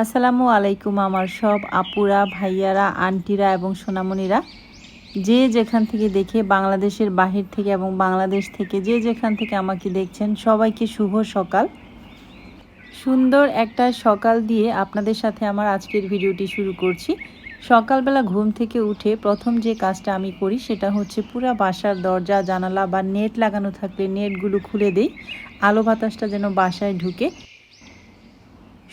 আসসালামু আলাইকুম আমার সব আপুরা, ভাইয়ারা, আন্টিরা এবং সোনামণিরা। যে যেখান থেকে দেখে বাংলাদেশের বাহির থেকে এবং বাংলাদেশ থেকে যে যেখান থেকে আমাকে দেখছেন, সবাইকে শুভ সকাল। সুন্দর একটা সকাল দিয়ে আপনাদের সাথে আমার আজকের ভিডিওটি শুরু করছি। সকালবেলা ঘুম থেকে উঠে প্রথম যে কাজটা আমি করি, সেটা হচ্ছে পুরা বাসার দরজা, জানালা বা নেট লাগানো থাকলে নেটগুলো খুলে দেই। আলো বাতাসটা যেন বাসায় ঢুকে।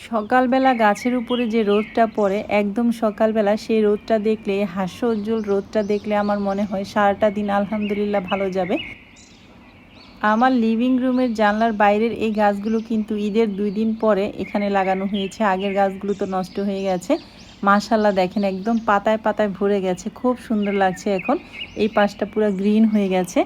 সকালবেলা গাছের উপরে যে রোদটা পড়ে, একদম সকালবেলা সেই রোদটা দেখলে হাস্য উজ্জ্বল রোদটা দেখলে আমার মনে হয় সারাটা দিন আলহামদুলিল্লাহ ভালো যাবে। আমার লিভিং রুমের জানলার বাইরের এই গাছগুলো কিন্তু ঈদের দুই দিন পরে এখানে লাগানো হয়েছে। আগের গাছগুলো তো নষ্ট হয়ে গেছে। মাশাল্লাহ দেখেন একদম পাতায় পাতায় ভরে গেছে। খুব সুন্দর লাগছে এখন। এই পাশটা পুরো গ্রিন হয়ে গেছে।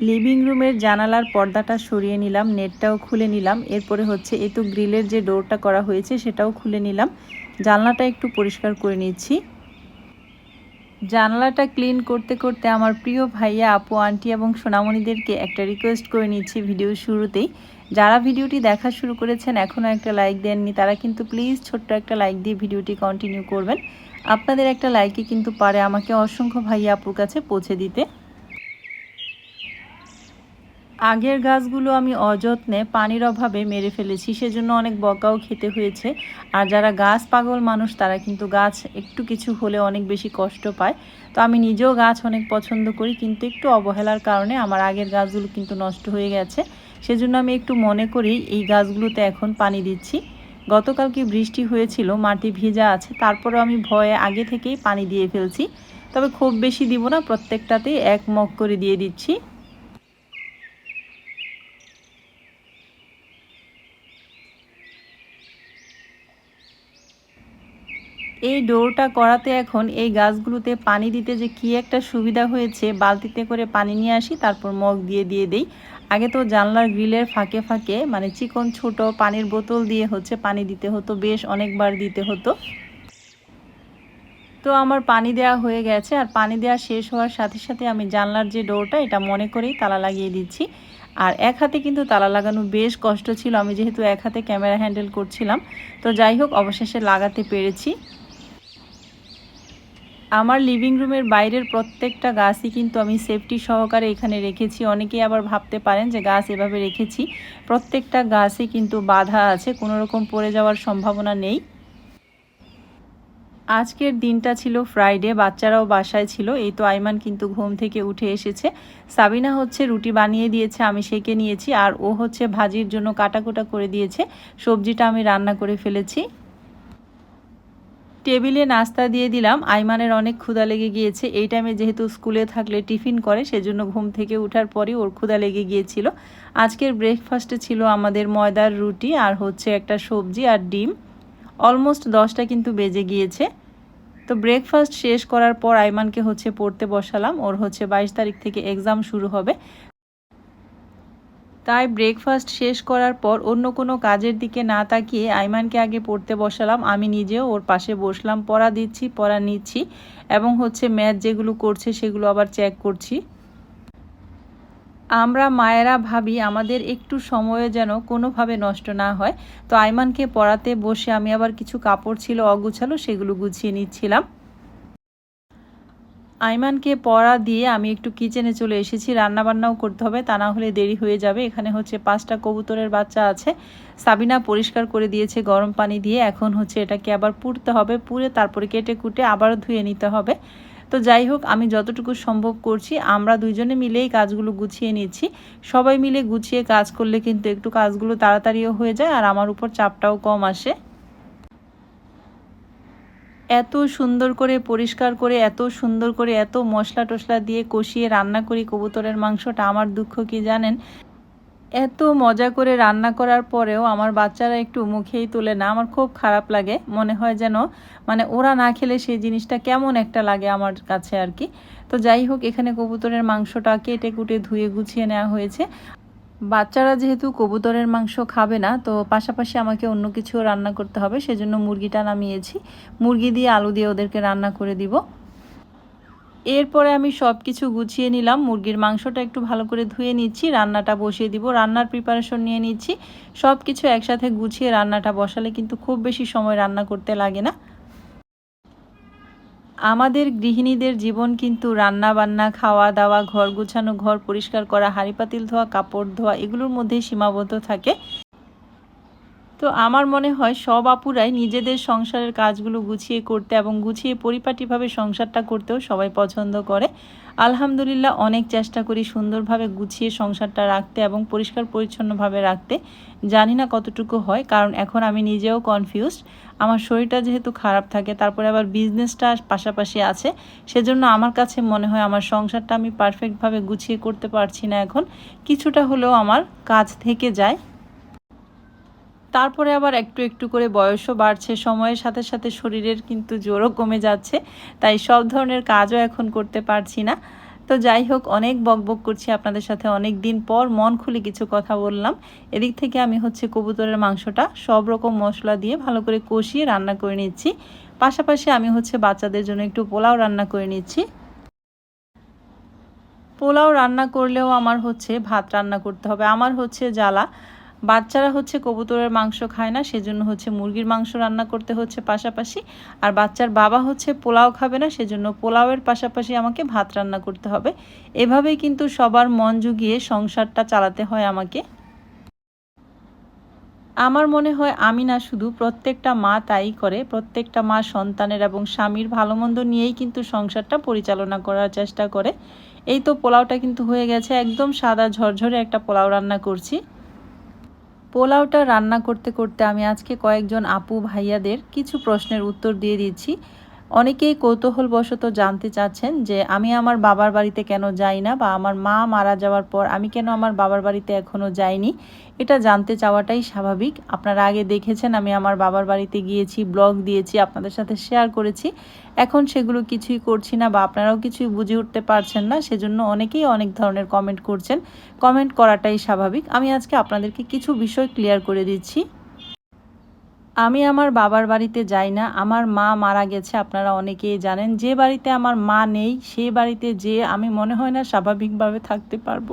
লিভিং রুমের জানালার পর্দাটা সরিয়ে নিলাম, নেটটাও খুলে নিলাম। এরপরে হচ্ছে এই তো গ্রিলের যে ডোরটা করা হয়েছে সেটাও খুলে নিলাম। জানলাটা একটু পরিষ্কার করে নিচ্ছি। জানলাটা ক্লিন করতে করতে আমার প্রিয় ভাইয়া, আপু, আন্টি এবং সোনামণিদেরকে একটা রিকোয়েস্ট করে নিচ্ছি ভিডিও শুরুতেই। যারা ভিডিওটি দেখা শুরু করেছেন, এখনও একটা লাইক দেননি, তারা কিন্তু প্লিজ ছোট্ট একটা লাইক দিয়ে ভিডিওটি কন্টিনিউ করবেন। আপনাদের একটা লাইকে কিন্তু পারে আমাকে অসংখ্য ভাইয়া আপুর কাছে পৌঁছে দিতে। আগের গাছগুলো আমি অযত্নে পানির অভাবে মেরে ফেলেছি, সেজন্য অনেক বকাও খেতে হয়েছে। আর যারা গাছ পাগল মানুষ, তারা কিন্তু গাছ একটু কিছু হলে অনেক বেশি কষ্ট পায়। তো আমি নিজেও গাছ অনেক পছন্দ করি, কিন্তু একটু অবহেলার কারণে আমার আগের গাছগুলো কিন্তু নষ্ট হয়ে গেছে। সেজন্য আমি একটু মনে করি, এই গাছগুলোতে এখন পানি দিচ্ছি। গতকাল কি বৃষ্টি হয়েছিল, মাটি ভেজা আছে, তারপরেও আমি ভয়ে আগে থেকেই পানি দিয়ে ফেলছি। তবে খুব বেশি দিব না, প্রত্যেকটাতেই এক মগ করে দিয়ে দিচ্ছি। এই ডোরটা করাতে এখন এই গাছগুলোতে পানি দিতে যে কি একটা সুবিধা হয়েছে, বালতিতে করে পানি নিয়ে আসি, তারপর মগ দিয়ে দিয়ে দেই। আগে তো জানলার গ্রিলের ফাঁকে ফাঁকে মানে চিকন ছোট পানির বোতল দিয়ে হচ্ছে পানি দিতে হতো, বেশ অনেকবার দিতে হতো। তো আমার পানি দেওয়া হয়ে গেছে, আর পানি দেওয়া শেষ হওয়ার সাথে সাথে আমি জানলার যে ডোরটা, এটা মনে করেই তালা লাগিয়ে দিচ্ছি। আর এক হাতে কিন্তু তালা লাগানো বেশ কষ্ট ছিল, আমি যেহেতু এক হাতে ক্যামেরা হ্যান্ডেল করছিলাম। তো যাই হোক, অবশেষে লাগাতে পেরেছি। আমার লিভিং রুমের বাইরের প্রত্যেকটা গাছই কিন্তু আমি সেফটি সহকারে এখানে রেখেছি। অনেকেই আবার ভাবতে পারেন যে গাছ এভাবে রেখেছি। প্রত্যেকটা গাছই কিন্তু বাধা আছে, কোনো রকম পড়ে যাওয়ার সম্ভাবনা নেই। আজকের দিনটা ছিল ফ্রাইডে বাচ্চারাও বাসায় ছিল। এই তো আইমান কিন্তু ঘুম থেকে উঠে এসেছে। সাবিনা হচ্ছে রুটি বানিয়ে দিয়েছে, আমি সেকে নিয়েছি। আর ও হচ্ছে ভাজির জন্য কাটাকুটা করে দিয়েছে। সবজিটা আমি রান্না করে ফেলেছি। টেবিলে নাস্তা দিয়ে দিলাম। আইমানের অনেক ক্ষুধা লেগে গিয়েছে। এই টাইমে যেহেতু স্কুলে থাকলে টিফিন করে, সেজন্য ঘুম থেকে ওঠার পরই ওর ক্ষুধা লেগে গিয়েছিল। আজকের ব্রেকফাস্টে ছিল আমাদের ময়দার রুটি আর হচ্ছে একটা সবজি আর ডিম। অলমোস্ট দশটা কিন্তু বেজে গিয়েছে। তো ব্রেকফাস্ট শেষ করার পর আইমানকে হচ্ছে পড়তে বসালাম। ওর হচ্ছে বাইশ তারিখ থেকে এক্সাম শুরু হবে। তাই ব্রেকফাস্ট শেষ করার পর অন্য কোনো কাজের দিকে না তাকিয়ে আইমানকে আগে পড়তে বসালাম। আমি নিজেও ওর পাশে বসলাম, পড়া দিচ্ছি, পড়া নিচ্ছি এবং হচ্ছে ম্যাথ যেগুলো করছে সেগুলো আবার চেক করছি। আমরা মায়েরা ভাবি আমাদের একটু সময় যেন কোনোভাবে নষ্ট না হয়। তো আইমানকে পড়াতে বসে আমি আবার কিছু কাপড় ছিল অগুছালো সেগুলো গুছিয়ে নিচ্ছিলাম। আইমানকে পড়া দিয়ে আমি একটু কিচেনে চলে এসেছি, রান্নাবান্নাও করতে হবে, তা না হলে দেরি হয়ে যাবে। এখানে হচ্ছে পাঁচটা কবুতরের বাচ্চা আছে। সাবিনা পরিষ্কার করে দিয়েছে গরম পানি দিয়ে, এখন হচ্ছে এটাকে আবার পুড়তে হবে, পুড়ে তারপরে কেটে কুটে আবারও ধুয়ে নিতে হবে। তো যাই হোক, আমি যতটুকু সম্ভব করছি, আমরা দুইজনে মিলেই কাজগুলো গুছিয়ে নিচ্ছি। সবাই মিলে গুছিয়ে কাজ করলে কিন্তু একটু কাজগুলো তাড়াতাড়িও হয়ে যায়, আর আমার উপর চাপটাও কম আসে। এত সুন্দর করে পরিষ্কার করে, এত সুন্দর করে এত মশলা টশলা দিয়ে কষিয়ে রান্না করি কবুতরের মাংসটা, আমার দুঃখ কি জানেন? এত মজা করে রান্না করার পরেও আমার বাচ্চারা একটু মুখেই তোলে না, আমার খুব খারাপ লাগে। মনে হয় যেন মানে ওরা না খেলে সেই জিনিসটা কেমন একটা লাগে আমার কাছে আর কি। তো যাই হোক, এখানে কবুতরের মাংসটা কেটে কুটে ধুয়ে গুছিয়ে নেওয়া হয়েছে। বাচ্চারা যেহেতু কবুতরের মাংস খাবে না, তো পাশাপাশি আমাকে অন্য কিছু রান্না করতে হবে, সেজন্য মুরগিটা নামিয়েছি। মুরগি দিয়ে আলু দিয়ে ওদেরকে রান্না করে দিব। এরপরে আমি সব কিছু গুছিয়ে নিলাম। মুরগির মাংসটা একটু ভালো করে ধুয়ে নিচ্ছি, রান্নাটা বসিয়ে দিব। রান্নার প্রিপারেশন নিয়ে নিচ্ছি। সব কিছু একসাথে গুছিয়ে রান্নাটা বসালে কিন্তু খুব বেশি সময় রান্না করতে লাগে না। আমাদের গৃহিণীদের জীবন কিন্তু রান্না বান্না খাওয়া দাওয়া ঘর গুছানো, ঘর পরিষ্কার করা হাঁড়ি পাতিল ধোয়া, কাপড় ধোয়া, এগুলোর মধ্যেই সীমাবদ্ধ থাকে। তো আমার মনে হয় সব আপুরাই নিজেদের সংসারের কাজগুলো গুছিয়ে করতে এবং গুছিয়ে পরিপাটিভাবে সংসারটা করতেও সবাই পছন্দ করে। আলহামদুলিল্লাহ অনেক চেষ্টা করি সুন্দরভাবে গুছিয়ে সংসারটা রাখতে এবং পরিষ্কার পরিচ্ছন্নভাবে রাখতে। জানি না কতটুকু হয়, কারণ এখন আমি নিজেও কনফিউজড আমার শরীরটা যেহেতু খারাপ থাকে, তারপরে আবার বিজনেসটা পাশাপাশি আছে। সেজন্য আমার কাছে মনে হয় আমার সংসারটা আমি পারফেক্টভাবে গুছিয়ে করতে পারছি না এখন। কিছুটা হলেও আমার কাজ থেকে যায়। তারপরে আবার একটু একটু করে বয়সও বাড়ছে, সময়ের সাথে সাথে শরীরের কিন্তু জোরও কমে যাচ্ছে, তাই সব ধরনের কাজও এখন করতে পারছি না। তো যাই হোক, অনেক বকবক করছি আপনাদের সাথে, অনেক দিন পর মন খুলে কিছু কথা বললাম। এদিক থেকে আমি হচ্ছে কবুতরের মাংসটা সব রকম মশলা দিয়ে ভালো করে কষিয়ে রান্না করে নিচ্ছি। পাশাপাশি আমি হচ্ছে বাচ্চাদের জন্য একটু পোলাও রান্না করে নিচ্ছি। পোলাও রান্না করলেও আমার হচ্ছে ভাত রান্না করতে হবে। আমার হচ্ছে জ্বালা। বাচ্চারা হচ্ছে কবুতরের মাংস খায় না, সেজন্য হচ্ছে মুরগির মাংস রান্না করতে হচ্ছে পাশাপাশি। আর বাচ্চার বাবা হচ্ছে পোলাও খাবে না, সেজন্য পোলাওয়ের পাশাপাশি আমাকে ভাত রান্না করতে হবে। এভাবেই কিন্তু সবার মন জুগিয়ে সংসারটা চালাতে হয় আমাকে। আমার মনে হয় আমি না শুধু, প্রত্যেকটা মা তাই করে, প্রত্যেকটা মা সন্তানের এবং স্বামীর ভালো মন্দ নিয়েই কিন্তু সংসারটা পরিচালনা করার চেষ্টা করে। এই তো পোলাওটা কিন্তু হয়ে গেছে, একদম সাদা ঝরঝরে একটা পোলাও রান্না করছি। পোলাওটা রান্না করতে করতে আমি আজকে কয়েকজন আপু ভাইয়াদের কিছু প্রশ্নের উত্তর দিয়ে দিচ্ছি। অনেকেই কৌতূহলবশত জানতে চাচ্ছেন যে আমি আমার বাবার বাড়িতে কেন যাই না বা আমার মা মারা যাওয়ার পর আমি কেন আমার বাবার বাড়িতে এখনও যাইনি? এটা জানতে চাওয়াটাই স্বাভাবিক। আপনারা আগে দেখেছেন আমি আমার বাবার বাড়িতে গিয়েছি, ব্লগ দিয়েছি, আপনাদের সাথে শেয়ার করেছি। এখন সেগুলো কিছুই করছি না বা আপনারাও কিছুই বুঝে উঠতে পারছেন না, সেজন্য অনেকেই অনেক ধরনের কমেন্ট করছেন। কমেন্ট করাটাই স্বাভাবিক। আমি আজকে আপনাদেরকে কিছু বিষয় ক্লিয়ার করে দিচ্ছি। আমি আমার বাবার বাড়িতে যাই না, আমার মা মারা গেছে, আপনারা অনেকেই জানেন। যে বাড়িতে আমার মা নেই সেই বাড়িতে যে আমি মনে হয় না স্বাভাবিকভাবে থাকতে পারব।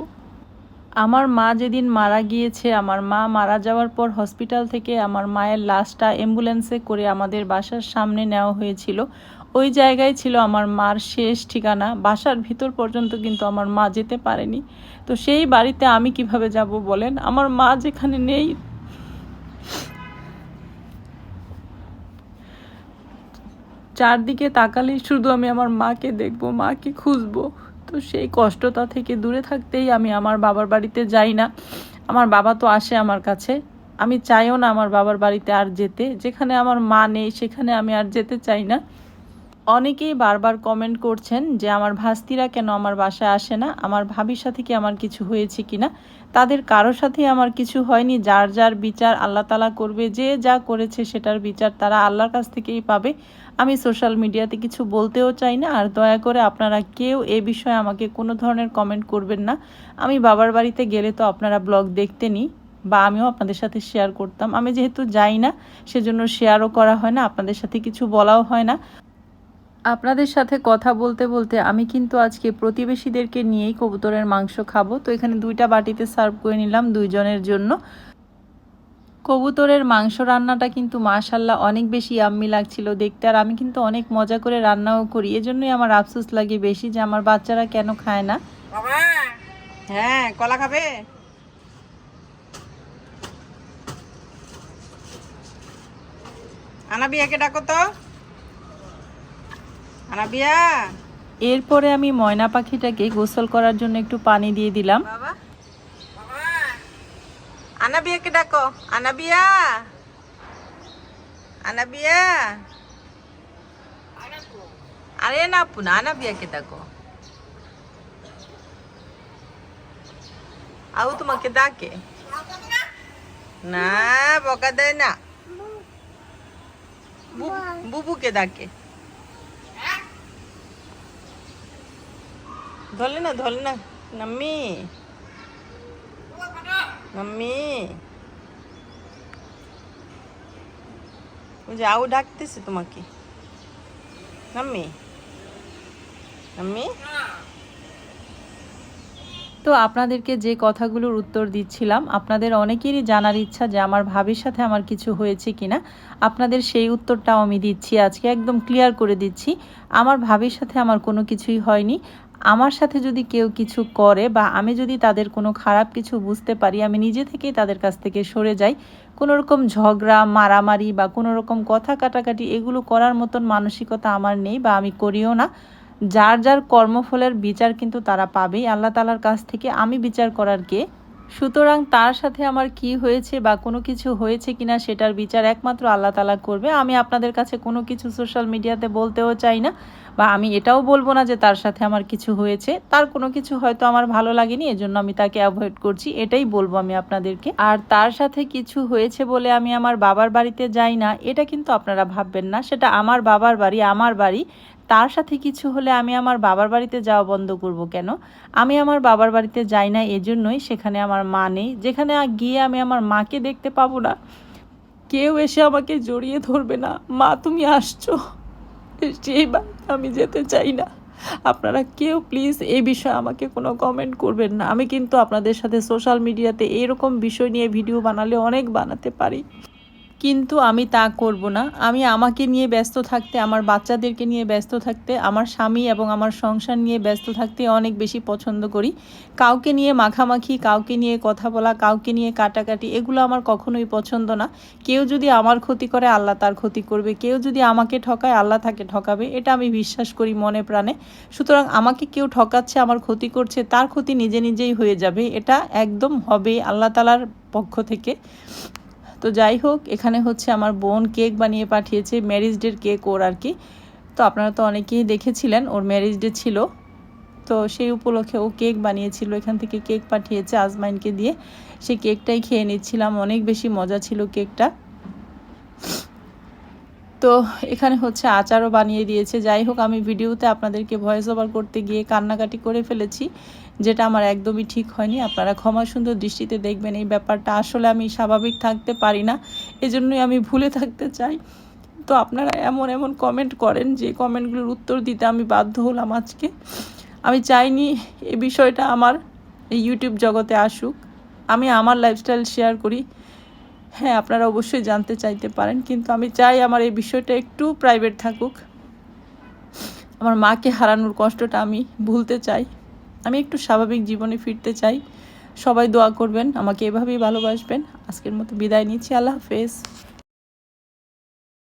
আমার মা যেদিন মারা গিয়েছে, আমার মা মারা যাওয়ার পর হসপিটাল থেকে আমার মায়ের লাশটা অ্যাম্বুলেন্সে করে আমাদের বাসার সামনে নেওয়া হয়েছিল। ওই জায়গায় ছিল আমার মার শেষ ঠিকানা, বাসার ভিতর পর্যন্ত কিন্তু আমার মা যেতে পারেনি। তো সেই বাড়িতে আমি কীভাবে যাব বলেন? আমার মা যেখানে নেই চারদিকে তাকালেই শুধু আমি আমার মাকে দেখব, মাকে খুঁজবো। তো সেই কষ্টতা থেকে দূরে থাকতেই আমি আমার বাবার বাড়িতে যাই না। আমার বাবা তো আসে আমার কাছে। আমি চাইও না আমার বাবার বাড়িতে আর যেতে। যেখানে আমার মা নেই, সেখানে আমি আর যেতে চাই না। অনেকেই বারবার কমেন্ট করছেন যে, আমার ভাস্তিরা কেন আমার বাসায় আসে না? আমার ভাবির সাথে কি আমার কিছু হয়েছে কিনা? তাদের কারও সাথে আমার কিছু হয়নি। যার যার বিচার আল্লাহ তালা করবে, যে যা করেছে সেটার বিচার তারা আল্লাহর কাছ থেকেই পাবে। আমি সোশ্যাল মিডিয়াতে কিছু বলতেও চাই না, আর দয়া করে আপনারা কেউ এ বিষয়ে আমাকে কোনো ধরনের কমেন্ট করবেন না। আমি বাবার বাড়িতে গেলে তো আপনারা ব্লগ দেখতেনি বা আমিও আপনাদের সাথে শেয়ার করতাম। আমি যেহেতু যাই না, সেজন্য শেয়ারও করা হয় না, আপনাদের সাথে কিছু বলাও হয় না। আপনাদের সাথে কথা বলতে বলতে আমি কিন্তু আজকে প্রতিবেশীদেরকে নিয়েই কবুতরের মাংস খাব। তো এখানে দুইটা বাটিতে সার্ভ করে নিলাম দুইজনের জন্য। কবুতরের মাংস রান্নাটা কিন্তু মাশাল্লাহ অনেক বেশি আম্মি লাগছিল দেখতে, আর আমি কিন্তু অনেক মজা করে রান্নাও করি। এজন্যই আমার আফসোস লাগে বেশি যে আমার বাচ্চারা কেন খায় না। হ্যাঁ কলা খাবে? আনাবিয়াকে ডাকো তো। আনাবিয়া। এরপরে আমি ময়না পাখিটাকে গোসল করার জন্য একটু পানি দিয়ে দিলাম। আনাবিয়াকে ডাকো। আনাবিয়া। আনাবিয়া। আরে না পুনা আনাবিয়াকে ডাকো। আউ তোমাকে ডাকে। না বকা দেয় না। বুবুকে ডাকে। ধরলে না ধরলে না। নাম্মি। মাম্মি ওই যে আউ ডাকতেছে তোমাকে। মাম্মি আমি তো আপনাদেরকে যে কথাগুলোর উত্তর দিচ্ছিলাম, আপনাদের অনেকেরই জানার ইচ্ছা যে আমার ভাবির সাথে আমার কিছু হয়েছে কিনা। আপনাদের সেই উত্তরটাও আমি দিচ্ছি, আজকে একদম ক্লিয়ার করে দিচ্ছি। আমার ভাবির সাথে আমার কোনো কিছুই হয়নি। আমার সাথে যদি কেউ কিছু করে বা আমি যদি তাদের কোনো খারাপ কিছু বুঝতে পারি, আমি নিজে থেকেই তাদের কাছ থেকে সরে যাই। কোনো রকম ঝগড়া, মারামারি বা কোনো রকম কথা কাটাকাটি, এগুলো করার মতন মানসিকতা আমার নেই বা আমি করিও না। যার যার কর্মফলের বিচার কিন্তু তারা পাবেই। আল্লাহ তালার কাছ থেকে আমি বিচার করার কে সুতরাং তার সাথে আমার কি হয়েছে বা কোনো কিছু হয়েছে কিনা সেটার বিচার একমাত্র আল্লাহ তালা করবে। আমি আপনাদের কাছে কোনো কিছু সোশ্যাল মিডিয়াতে বলতেও চাই না বা আমি এটাও বলব না যে তার সাথে আমার কিছু হয়েছে। তার কোনো কিছু হয়তো আমার ভালো লাগেনি, এজন্য আমি তাকে অ্যাভয়েড করছি, এটাই বলব আমি আপনাদেরকে। আর তার সাথে কিছু হয়েছে বলে আমি আমার বাবার বাড়িতে যাই না, এটা কিন্তু আপনারা ভাববেন না। সেটা আমার বাবার বাড়ি, আমার বাড়ি। তার সাথে কিছু হলে আমি আমার বাবার বাড়িতে যাওয়া বন্ধ করব কেন? আমি আমার বাবার বাড়িতে যাই না, এজন্যই সেখানে আমার মা নেই। যেখানে গিয়ে আমি আমার মাকে দেখতে পাবো না। কেউ এসে আমাকে জড়িয়ে ধরবে না। মা, তুমি আসছো। সেই বাড়িতে আমি যেতে চাই না। আপনারা কেউ প্লিজ এই বিষয়ে আমাকে কোনো কমেন্ট করবেন না। আমি কিন্তু আপনাদের সাথে সোশ্যাল মিডিয়াতে এরকম বিষয় নিয়ে ভিডিও বানালে অনেক বানাতে পারি। কিন্তু আমি তা করব না। আমি আমাকে নিয়ে ব্যস্ত থাকতে, আমার বাচ্চাদেরকে নিয়ে ব্যস্ত থাকতে, আমার স্বামী এবং আমার সংসার নিয়ে ব্যস্ত থাকতে অনেক বেশি পছন্দ করি। কাউকে নিয়ে মাখামাখি, কাউকে নিয়ে কথা বলা, কাউকে নিয়ে কাটাকাটি, এগুলো আমার কখনোই পছন্দ না। কেউ যদি আমার ক্ষতি করে, আল্লাহ তার ক্ষতি করবে। কেউ যদি আমাকে ঠকায়, আল্লাহ তাকে ঠকাবে। এটা আমি বিশ্বাস করি মনে প্রাণে। সুতরাং আমাকে কেউ ঠকাচ্ছে, আমার ক্ষতি করছে, তার ক্ষতি নিজে নিজেই হয়ে যাবে। এটা একদম হবে আল্লাহ তালার পক্ষ থেকে। তো যাই হোক, এখানে হচ্ছে আমার বোন কেক বানিয়ে পাঠিয়েছে, ম্যারিজ ডের কেক ওর আর কি। তো আপনারা তো অনেকেই দেখেছিলেন, ওর ম্যারিজ ডে ছিল। তো সেই উপলক্ষে ও কেক বানিয়েছিল, এখান থেকে কেক পাঠিয়েছে আজমাইনকে দিয়ে। সেই কেকটাই খেয়ে নিচ্ছিলাম, অনেক বেশি মজা ছিল কেকটা। তো এখানে হচ্ছে আচারও বানিয়ে দিয়েছে। যাই হোক, আমি ভিডিওতে আপনাদেরকে ভয়েস ওভার করতে গিয়ে কান্নাকাটি করে ফেলেছি। যেটা আমার একদমই ঠিক হয়নি। আপনারা ক্ষমা সুন্দর দৃষ্টিতে দেখবেন এই ব্যাপারটা। আসলে আমি স্বাভাবিক থাকতে পারি না, এজন্যই আমি ভুলে থাকতে চাই। তো আপনারা এমন এমন কমেন্ট করেন, যে কমেন্টগুলোর উত্তর দিতে আমি বাধ্য হলাম আজকে। আমি চাইনি এ বিষয়টা আমার এই ইউটিউব জগতে আসুক। আমি আমার লাইফস্টাইল শেয়ার করি। হ্যাঁ আপনারা অবশ্যই জানতে চাইতে পারেন, কিন্তু আমি চাই আমার এই বিষয়টা একটু প্রাইভেট থাকুক। আমার মাকে হারানোর কষ্টটা আমি ভুলতে চাই। আমি একটু স্বাভাবিক জীবনে ফিরতে চাই। সবাই দোয়া করবেন, আমাকে এভাবেই ভালোবাসবেন। আজকের মতো বিদায় নিচ্ছি। আল্লাহ হাফেজ।